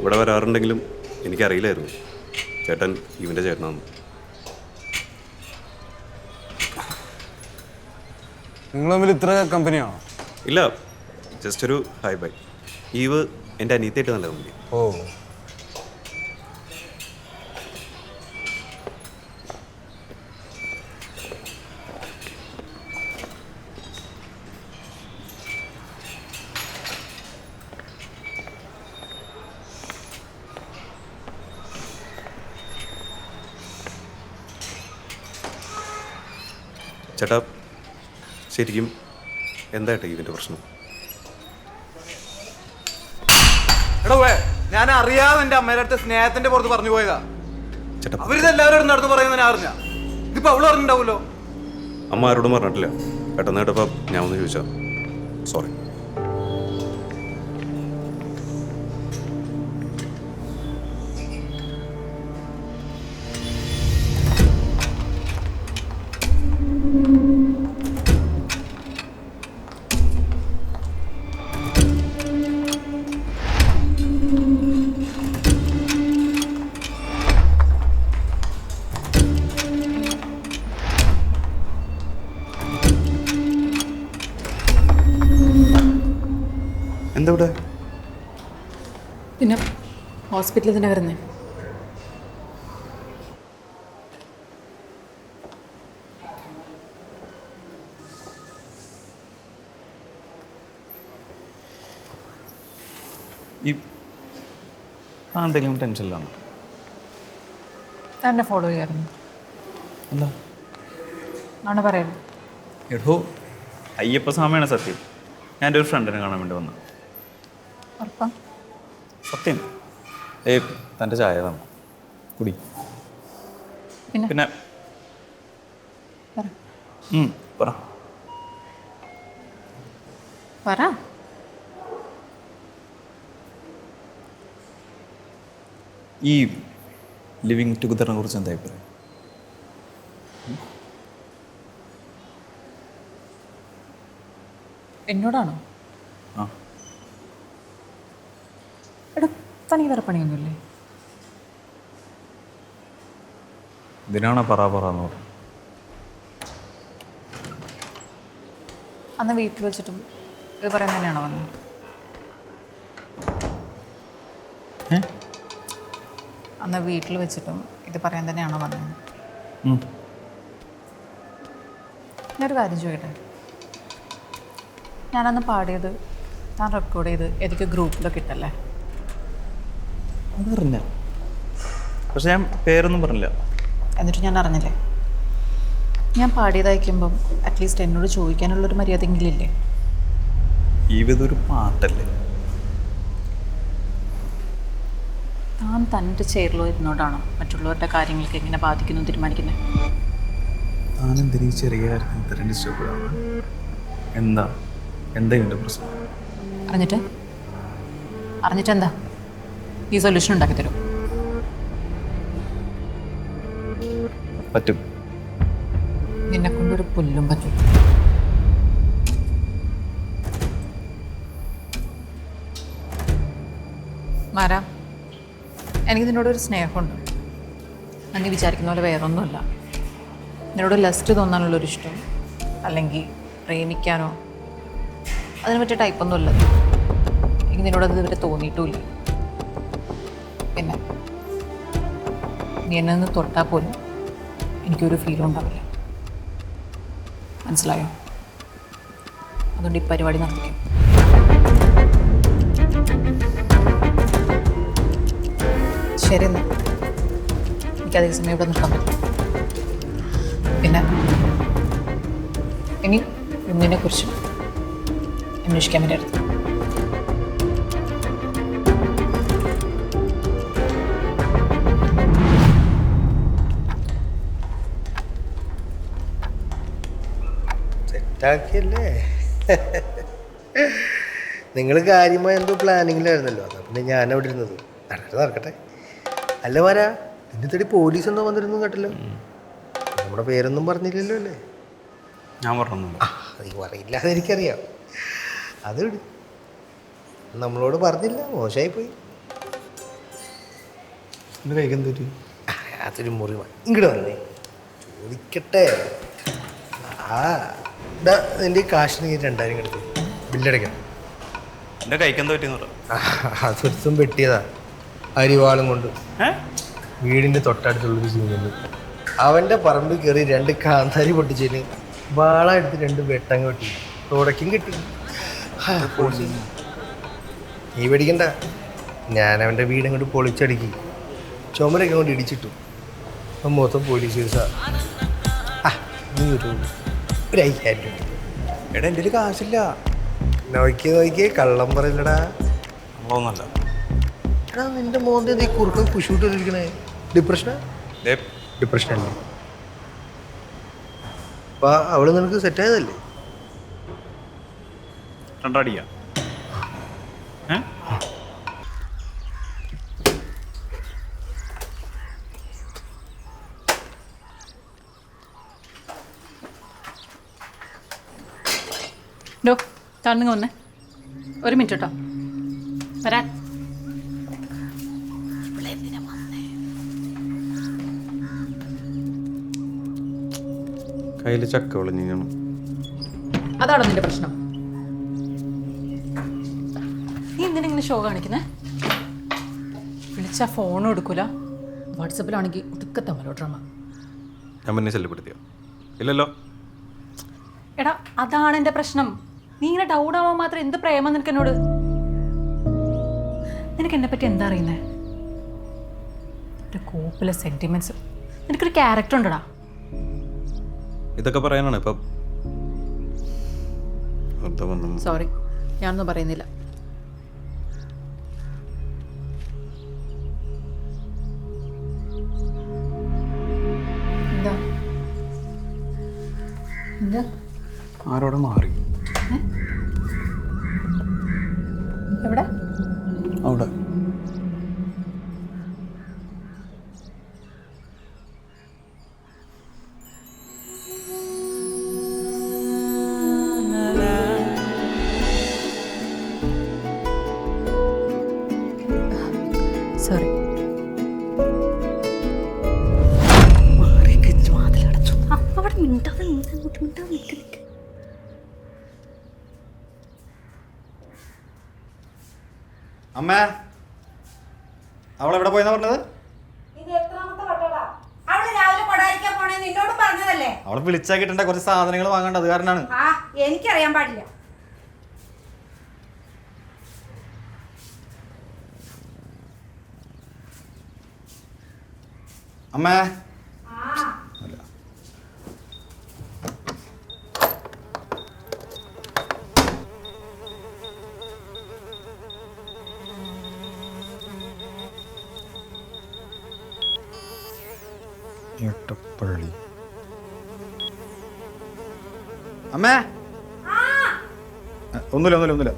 ഇവിടെ വരാറുണ്ടെങ്കിലും എനിക്കറിയില്ലായിരുന്നു. ചേട്ടൻ ഇവന്റെ ചേട്ടനാണ് നിങ്ങൾ തമ്മിൽ ഇത്ര കമ്പനിയാണോ? ഇല്ല ജസ്റ്റ് ഒരു ഹൈ ബൈ ഈവ് എന്റെ അനിയത്തിയായിട്ട് നല്ല കമ്പനി ഓ. ചേട്ടാ ശരിക്കും എന്താ ഇതിന്റെ പ്രശ്നം? എടാ ഞാൻ അറിയാതെ എന്റെ അമ്മയുടെ അടുത്ത് സ്നേഹത്തിന്റെ പുറത്ത് പറഞ്ഞു പോയതാ. ചേട്ടാ അവരിത് എല്ലാവരും നടന്ന് പറയുന്നത് ഞാൻ അറിഞ്ഞ ഇതിപ്പോ അവൾ അറിഞ്ഞിണ്ടാവൂലോ അമ്മ ആരോടും പറഞ്ഞിട്ടില്ല. പെട്ടെന്ന് കേട്ടപ്പോൾ ഞാൻ ഒന്ന് ചോദിച്ചാ സോറി ഇവിടെ പിന്നെ ഹോസ്പിറ്റലിൽ തന്നെ വരുന്നേ. ഈ താൻ എന്തെങ്കിലും ടെൻഷനിലാണ് എന്നെ ഫോളോ ചെയ്യാറുണ്ട് എന്താ? ആണ് പറയുന്നത്? എടോ അയ്യപ്പ സ്വാമിയാണ് സത്യം. ഞാൻ എന്റെ ഒരു ഫ്രണ്ടിനെ കാണാൻ വേണ്ടി വന്നു സത്യം. ഏ തന്റെ ചായ തന്നു? കുടി. പിന്നെ? പറ. പറ. ഈ ലിവിങ് ടുഗദറിനെ കുറിച്ച് എന്താ അഭിപ്രായം? എന്നോടാണോ? ആ എടാ തനിക്ക് വേറെ പണിയൊന്നുമില്ലേ? ഇതിനാണ് പറ പറ എന്ന് പറഞ്ഞത്? അന്ന് വീട്ടിൽ വെച്ചിട്ടും ഇത് പറയാൻ തന്നെയാണോ വന്നത്? അന്ന് വീട്ടിൽ വെച്ചിട്ടും ഇത് പറയാൻ തന്നെയാണോ വന്നത്. ഞാനൊരു കാര്യം ചോദിക്കട്ടെ? ഞാനന്ന് പാടിയത് ഞാൻ റെക്കോർഡ് ചെയ്ത് എനിക്ക് ഗ്രൂപ്പിലൊക്കെ ഇട്ടല്ലേ? അതറിഞ്ഞ പക്ഷെ ഞാൻ പേരൊന്നും പറഞ്ഞില്ല. എന്നിട്ട് ഞാൻ അറിഞ്ഞില്ലേ? ഞാൻ പാടിയതയക്കുമ്പം അറ്റ്ലീസ്റ്റ് എന്നോട് ചോദിക്കാനുള്ളൊരു മര്യാദയെങ്കിലും എങ്കിലില്ലേ ഒരു പാട്ടല്ലേ? താൻ തന്റെ ചെയറിലോ ഇരുന്നോണ്ടാണോ മറ്റുള്ളവരുടെ കാര്യങ്ങൾക്ക് എങ്ങനെ ബാധിക്കുന്നു തീരുമാനിക്കുന്നത് താനെന്തിനീ ചെറിയ കാര്യത്തിന് ഇത്ര ഡിസ്റ്റർബ് എന്താ? എന്താ ഇതിന്റെ പ്രശ്നം? അറിഞ്ഞിട്ട്? അറിഞ്ഞിട്ട് എന്താ ഈ സൊല്യൂഷൻ ഉണ്ടാക്കി തരും. പറ്റും. നിന്നെ കൊണ്ടൊരു പുല്ലും പറ്റും. മാരാ? എനിക്ക് നിന്നോട് ഒരു സ്നേഹമുണ്ട്. നീ വിചാരിക്കുന്ന പോലെ വേറൊന്നുമല്ല. നിന്നോട് ലസ്റ്റ് തോന്നാനുള്ളൊരു ഇഷ്ടം അല്ലെങ്കിൽ പ്രേമിക്കാനോ അതിനെ പറ്റിയ ടൈപ്പൊന്നുമല്ല എനിക്ക് നിന്നോട് അത് ഇതുവരെ തോന്നിയിട്ടുമില്ല. പിന്നെ. നീ എന്നെ ഒന്ന് തൊട്ടാൽ പോലും എനിക്കൊരു ഫീലും ഉണ്ടാവില്ല. മനസ്സിലായോ? അതുകൊണ്ട് ഈ പരിപാടി നടത്തിക്കും. ശരി എന്നാ. എനിക്ക് അതേ സമയം ഇവിടെ നിൽക്കാൻ പറ്റും പിന്നെ? ഇനി ഒന്നിനെ കുറിച്ചും അന്വേഷിക്കാൻ വേണ്ടി അടുത്ത് സെറ്റാക്കിയല്ലേ നിങ്ങൾ കാര്യമായ എന്തോ പ്ലാനിങ്ങിലായിരുന്നല്ലോ. അതാ പിന്നെ ഞാൻ അവിടെ ഇരുന്നത്. നടക്കട്ടെ നടക്കട്ടെ. അല്ല വരാ നിന്നെ തേടി പോലീസ് എന്തോ വന്നിരുന്നു കേട്ടല്ലോ. നമ്മുടെ പേരൊന്നും പറഞ്ഞില്ലല്ലോ അല്ലേ? ഞാൻ പറഞ്ഞു ആ നീ പറയില്ല അതെനിക്കറിയാം അത് നമ്മളോട് പറഞ്ഞില്ല മോശമായി പോയി പറ്റി? ആ, അതൊരു മുറിവാണ് ഇങ്ങോട്ട് വന്നേ. ചോദിക്കട്ടെ. ആ. നിന്റെ കാശ് നീ രണ്ടായിരം കിടത്തി ബില്ലടയ്ക്കാം എന്റെ കഴിക്കാൻ പറ്റിയെന്ന് പറ. വെട്ടിയതാ. അരിവാളും കൊണ്ട്. വീടിന്റെ തൊട്ടടുത്തുള്ളൊരു സീനുണ്ട്. അവന്റെ പറമ്പിൽ കയറി രണ്ട് കാന്താരി പൊട്ടിച്ചതിന് വാള എടുത്ത് രണ്ട് വെട്ടങ്ങ് വെട്ടി. തുടക്കും കിട്ടി. നീ പേടിക്കണ്ട. ഞാൻ അവന്റെ വീട് അങ്ങോട്ട് പൊളിച്ചടുക്കി. ചുമരൊക്കെ അങ്ങോട്ട് ഇടിച്ചിട്ടു. അപ്പം മൊത്തം പോലീസ് കേസാ. ആ, നീ ഒരു ഒരു അയ്യായിരം രൂപ. എടാ എന്റെ കയ്യിൽ കാശില്ല. നോക്കിയേ നോക്കിയേ കള്ളം പറയില്ലടാ. നമ്മളൊന്നല്ല എടാ നിന്റെ മോന്തെ നീ കുറുക്കം കുശിട്ടിരിക്കണേ ഡിപ്രഷനാ ദേ. ഡിപ്രഷൻ അല്ലേ? അപ്പൊ അവൾ നിനക്ക് സെറ്റ് ആയതല്ലേ? രണ്ടടിയാ. ഏ? ഡോ താഴ്ന്നു ഒന്ന് ഒരു മിനിറ്റ് കേട്ടോ. വരാൻ. കയ്യിൽ ചക്ക ഒളിഞ്ഞു അതാണോ നിന്റെ പ്രശ്നം? നീ എന്തിനെങ്ങനെ ഷോ കാണിക്കുന്നേ? വിളിച്ചാ ഫോണും എടുക്കൂല. വാട്സപ്പിലാണെങ്കിൽ ഒടുക്കത്തെ മലോഡ്രമ ഞാൻ മുന്നേ ശല്യപ്പെടുത്തിയോ? ഇല്ലല്ലോ. എടാ അതാണ് എന്റെ പ്രശ്നം. നീ ഇങ്ങനെ ഡൗൺ ആവാൻ മാത്രം എന്ത് പ്രേമം നിനക്ക് എന്നോട്? നിനക്ക് എന്നെ പറ്റി എന്താ അറിയുന്നേ? ഒരു കോപ്പിലെ സെന്റിമെന്റ്സ് നിനക്കൊരു ക്യാരക്ടർ ഉണ്ടടാ. ഇതൊക്കെ പറയാനാണ് ഇപ്പം. സോറി ഞാനൊന്നും പറയുന്നില്ല. ആരോടെ മാറി? എവിടെ? അവിടെ. സോറി അവിടെ മിണ്ടാതെ മിണ്ടാതെ നിൽക്ക്. നിൽക്ക് അവൾ എവിടെ പോയെന്നാ പറഞ്ഞത്? അവൾ വിളിച്ചാൽ കിട്ടേണ്ട കുറച്ച് സാധനങ്ങൾ വാങ്ങണ്ട അത് കാരണമാണ് എനിക്കറിയാൻ പാടില്ല. അമ്മേ എട്ടപ്പള്ളി അമ്മേ. ഒന്നുമില്ല ഒന്നുമില്ല ഒന്നുമില്ല.